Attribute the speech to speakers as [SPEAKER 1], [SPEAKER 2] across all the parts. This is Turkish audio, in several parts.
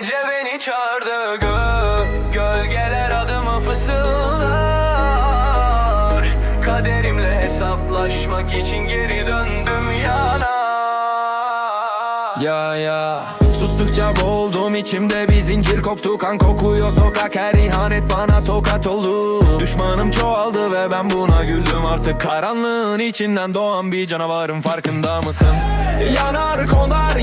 [SPEAKER 1] gece beni çağırdı gö Gölgeler adımı fısıldar. Kaderimle hesaplaşmak için geri döndüm yana.
[SPEAKER 2] Ya ya. Sustukça boğuldum içimde bir zincir koptu Kan kokuyor sokak her ihanet bana tokat oldu. Düşmanım çoğaldı ve ben buna güldüm. Artık Karanlığın içinden doğan bir canavarın farkında mısın? Yanar konar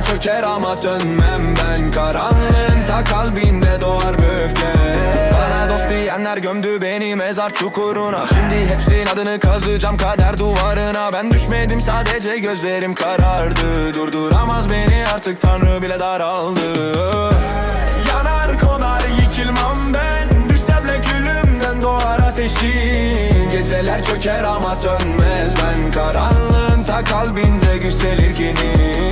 [SPEAKER 2] Geceler çöker ama sönmem ben. Karanlığın ta kalbinde doğar bir öfke. Bana dost diyenler gömdü beni mezar çukuruna. Şimdi hepsinin adını kazacağım kader duvarına. Ben düşmedim sadece gözlerim karardı. Durduramaz beni artık tanrı bile daraldı. Yanar konar yıkılmam ben. Düşsem de külümden doğar ateşim Geceler çöker ama sönmez ben. Karanlığın ta kalbinde yükselir kini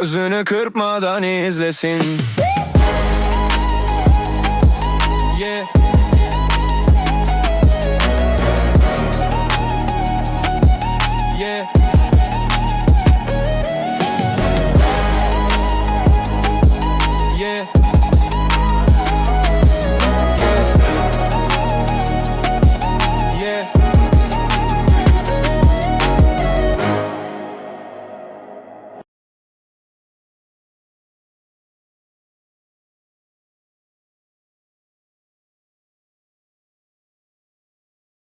[SPEAKER 2] Gözünü kırpmadan izlesin